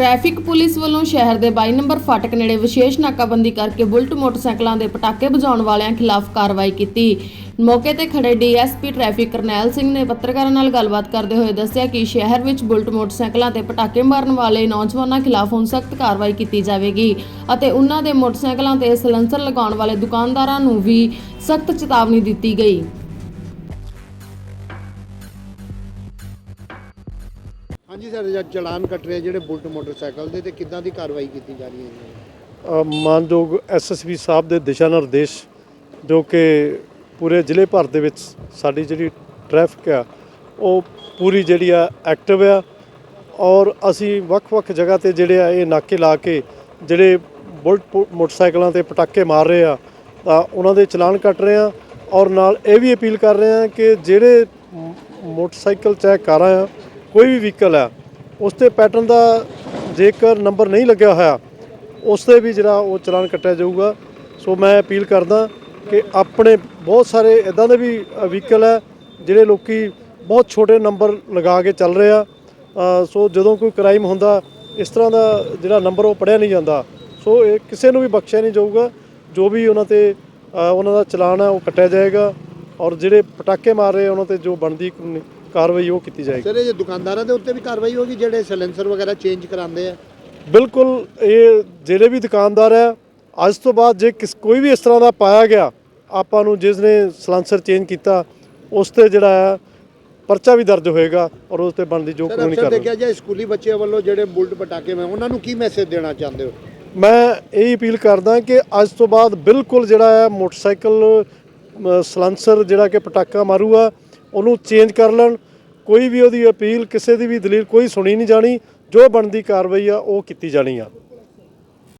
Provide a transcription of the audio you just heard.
Traffic police ਵੱਲੋਂ ਸ਼ਹਿਰ ਦੇ 22 ਨੰਬਰ ਫਾਟਕ ਨੇੜੇ ਵਿਸ਼ੇਸ਼ ਨਾਕਾਬੰਦੀ ਕਰਕੇ ਬੁਲਟ ਮੋਟਰਸਾਈਕਲਾਂ ਦੇ ਪਟਾਕੇ ਵਜਾਉਣ ਵਾਲਿਆਂ ਖਿਲਾਫ ਕਾਰਵਾਈ ਕੀਤੀ। ਮੌਕੇ ਤੇ ਖੜੇ ਡੀਐਸਪੀ ਟ੍ਰੈਫਿਕ ਕਰਨੈਲ ਸਿੰਘ ਨੇ ਪੱਤਰਕਾਰਾਂ ਨਾਲ ਗੱਲਬਾਤ ਕਰਦੇ ਹੋਏ ਦੱਸਿਆ ਕਿ ਸ਼ਹਿਰ ਵਿੱਚ ਬੁਲਟ ਮੋਟਰਸਾਈਕਲਾਂ ਤੇ ਪਟਾਕੇ ਮਾਰਨ ਵਾਲੇ ਨੌਜਵਾਨਾਂ ਖਿਲਾਫ ਹੁਣ ਸਖਤ ਕਾਰਵਾਈ ਕੀਤੀ ਜਾਵੇਗੀ ਅਤੇ ਉਹਨਾਂ ਦੇ ਮੋਟਰਸਾਈਕਲਾਂ ਤੇ ਸਲੈਂਸਰ ਲਗਾਉਣ ਵਾਲੇ ਦੁਕਾਨਦਾਰਾਂ ਨੂੰ ਵੀ ਸਖਤ ਚੇਤਾਵਨੀ ਦਿੱਤੀ ਗਈ। ਹਾਂਜੀ ਸਰ ਚਲਾਨ ਕੱਟ ਰਹੇ ਜਿਹੜੇ ਬੁਲਟ ਮੋਟਰਸਾਈਕਲ ਦੇ ਤੇ ਕਿੱਦਾਂ ਦੀ ਕਾਰਵਾਈ ਕੀਤੀ ਜਾ ਰਹੀ ਹੈ ਜੀ? ਅ, ਮਾਨਯੋਗ ਐਸਐਸਪੀ ਸਾਹਿਬ ਦੇ ਦਿਸ਼ਾ ਨਿਰਦੇਸ਼ ਜੋ ਕਿ ਪੂਰੇ ਜ਼ਿਲ੍ਹੇ ਭਰ ਦੇ ਵਿੱਚ ਸਾਡੀ ਜਿਹੜੀ ਟ੍ਰੈਫਿਕ ਆ ਉਹ ਪੂਰੀ ਜਿਹੜੀ ਆ ਐਕਟਿਵ ਆ। ਔਰ ਅਸੀਂ ਵੱਖ-ਵੱਖ ਜਗ੍ਹਾ ਤੇ ਜਿਹੜੇ ਆ ਇਹ ਨਾਕੇ ਲਾ ਕੇ ਜਿਹੜੇ ਬੁਲਟ ਪੋ- ਮੋਟਰਸਾਈਕਲਾਂ ਤੇ ਪਟਾਕੇ ਮਾਰ ਰਹੇ ਆ ਤਾਂ ਉਹਨਾਂ ਦੇ ਚਲਾਨ ਕੱਟ ਰਹੇ ਆ। ਔਰ ਨਾਲ ਇਹ ਵੀ ਅਪੀਲ ਕਰ ਰਹੇ ਆ ਕਿ ਜਿਹੜੇ ਮੋਟਰਸਾਈਕਲ ਚਾਹੇ ਕਾਰਾਂ ਆ ਕੋਈ ਵੀ ਵਹੀਕਲ ਹੈ, ਉਸ ਤੇ ਪੈਟਰਨ ਦਾ ਜੇਕਰ ਨੰਬਰ ਨਹੀਂ ਲੱਗਿਆ ਹੋਇਆ, ਉਸ ਤੇ ਵੀ ਜਿਹੜਾ ਉਹ ਚਲਾਨ ਕੱਟਿਆ ਜਾਊਗਾ। ਸੋ ਮੈਂ ਅਪੀਲ ਕਰਦਾ ਕਿ ਆਪਣੇ ਬਹੁਤ ਸਾਰੇ ਇਦਾਂ ਦੇ ਵੀ ਵਹੀਕਲ ਹੈ, ਜਿਹੜੇ ਲੋਕੀ ਬਹੁਤ ਛੋਟੇ ਨੰਬਰ ਲਗਾ ਕੇ ਚੱਲ ਰਹੇ ਆ। ਸੋ ਜਦੋਂ ਕੋਈ ਕ੍ਰਾਈਮ ਹੁੰਦਾ, ਇਸ ਤਰ੍ਹਾਂ ਦਾ ਜਿਹੜਾ ਨੰਬਰ ਉਹ ਪੜਿਆ ਨਹੀਂ ਜਾਂਦਾ। ਸੋ ਇਹ ਕਿਸੇ ਨੂੰ ਵੀ ਬਖਸ਼ਿਆ ਨਹੀਂ ਜਾਊਗਾ। ਜੋ ਵੀ ਉਹਨਾਂ ਤੇ ਉਹਨਾਂ ਦਾ ਚਲਾਨ ਹੈ, ਉਹ ਕੱਟਿਆ ਜਾਏਗਾ। ਔਰ ਜਿਹੜੇ ਪਟਾਕੇ ਮਾਰ ਰਹੇ ਉਹਨਾਂ ਤੇ ਜੋ ਬਣਦੀ ਕਾਨੂੰਨੀ ਕਾਰਵਾਈ ਉਹ ਕੀਤੀ ਜਾਏਗੀ। ਸਰ ਇਹ ਜੇ ਦੁਕਾਨਦਾਰਾਂ ਦੇ ਉੱਤੇ ਵੀ ਕਾਰਵਾਈ ਹੋਗੀ ਜਿਹੜੇ ਸੈਲੈਂਸਰ ਵਗੈਰਾ ਚੇਂਜ ਕਰਾਉਂਦੇ ਆ? ਬਿਲਕੁਲ ਇਹ ਜਿਹੜੇ ਵੀ ਦੁਕਾਨਦਾਰ ਹੈ ਅੱਜ ਤੋਂ ਬਾਅਦ ਜੇ ਕਿਸ ਕੋਈ ਵੀ ਇਸ ਤਰ੍ਹਾਂ ਦਾ ਪਾਇਆ ਗਿਆ ਆਪਾਂ ਨੂੰ ਜਿਸ ਨੇ ਸਲਾਂਸਰ ਚੇਂਜ ਕੀਤਾ ਉਸ ਤੇ ਜਿਹੜਾ ਹੈ ਪਰਚਾ ਵੀ ਦਰਜ ਹੋਏਗਾ ਔਰ ਉਸ ਤੇ ਬਣਦੀ ਜੋ ਕਾਨੂੰਨੀ ਕਾਰਵਾਈ। ਦੇਖਿਆ ਜਾਏ ਸਕੂਲੀ ਬੱਚਿਆਂ ਵੱਲੋਂ ਜਿਹੜੇ ਬੁਲਟ ਪਟਾਕੇ ਮੈਂ ਉਹਨਾਂ ਨੂੰ ਕੀ ਮੈਸੇਜ ਦੇਣਾ ਚਾਹੁੰਦੇ ਹੋ? ਮੈਂ ਇਹ ਅਪੀਲ ਕਰਦਾ ਕਿ ਅੱਜ ਤੋਂ ਬਾਅਦ ਬਿਲਕੁਲ ਜਿਹੜਾ ਹੈ ਮੋਟਰਸਾਈਕਲ ਸਲਾਂਸਰ ਜਿਹੜਾ ਕਿ ਪਟਾਕਾ ਮਾਰੂਗਾ ਉਹਨੂੰ ਚੇਂਜ ਕਰ ਲੈਣ। ਕੋਈ ਵੀ ਉਹਦੀ ਅਪੀਲ, ਕਿਸੇ ਦੀ ਵੀ ਦਲੀਲ, ਕੋਈ ਸੁਣੀ ਨਹੀਂ ਜਾਣੀ। ਜੋ ਬਣਦੀ ਕਾਰਵਾਈ ਆ, ਉਹ ਕੀਤੀ ਜਾਣੀ ਆ।